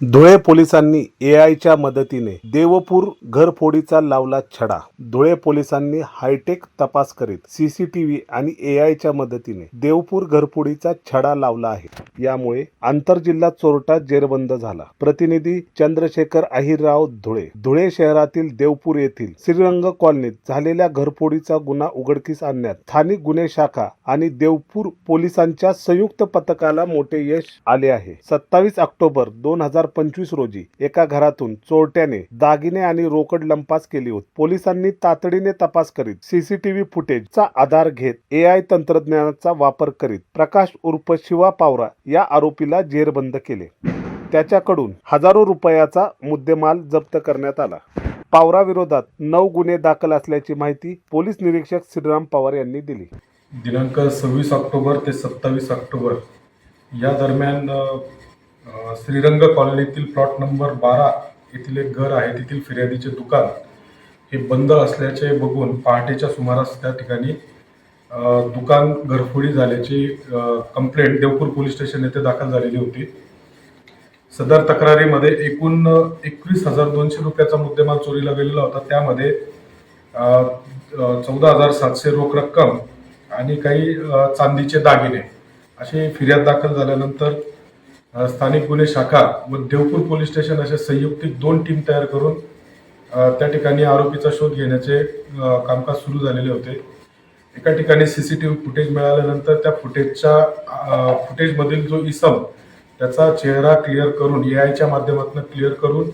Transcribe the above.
धुळे पोलिसांनी एआयच्या मदतीने देवपूर घरफोडीचा लावला छडा. धुळे पोलिसांनी हायटेक तपास करीत सीसीटीव्ही आणि एआयच्या मदतीने देवपूर घरफोडीचा छडा लावला आहे. यामुळे आंतरजिल्हा चोरटा जेरबंद झाला. प्रतिनिधी चंद्रशेखर अहिरराव धुळे धुळे शहरातील देवपूर येथील श्रीरंग कॉलनीत झालेल्या घरफोडीचा गुन्हा उघडकीस आणण्यात स्थानिक गुन्हे शाखा आणि देवपूर पोलिसांच्या संयुक्त पथकाला मोठे यश आले आहे. सत्तावीस ऑक्टोबर दोन हजार पंचवीस रोजी एका घरातून चोरट्याने दागिने आणि रोकड लंपास केली होती. पोलिसांनी तातडीने तपास करीत सीसीटीव्ही फुटेजचा आधार घेत एआय तंत्रज्ञानाचा वापर करीत प्रकाश उर्फ शिवा पावरा या आरोपीला जेरबंद केले. त्याच्याकडून हजारो रुपयाचा मुद्देमाल जप्त करण्यात आला. पावरा विरोधात नऊ गुन्हे दाखल असल्याची माहिती पोलीस निरीक्षक श्रीराम पवार यांनी दिली. दिनांक सव्वीस ऑक्टोबर ते सत्तावीस ऑक्टोबर या दरम्यान श्रीरंग कॉलनीतील प्लॉट नंबर बारा येथील एक घर आहे तेथील फिर्यादीचे दुकान. हे बंद असल्याचे बघून पहाटेच्या सुमारास त्या ठिकाणी दुकान घरफोडी झाल्याची कंप्लेंट देवपूर पोलीस स्टेशन येथे दाखल झालेली होती. सदर तक्रारीमध्ये एकूण एकवीस हजार दोनशे रुपयाचा मुद्देमाल चोरीला गेलेला होता. त्यामध्ये चौदा हजार सातशे रोख रक्कम आणि काही चांदीचे दागिने अशी फिर्याद दाखल झाल्यानंतर स्थानिक गुन्हे शाखा व देवपूर पोलीस स्टेशन असे संयुक्तिक दोन टीम तयार करून त्या ठिकाणी आरोपीचा शोध घेण्याचे कामकाज सुरू झालेले होते. एका ठिकाणी C C T V footage मिळाल्यानंतर त्या फुटेजच्या फुटेजमधील जो इसम त्याचा चेहरा क्लिअर करून ए आयच्या माध्यमातून क्लिअर करून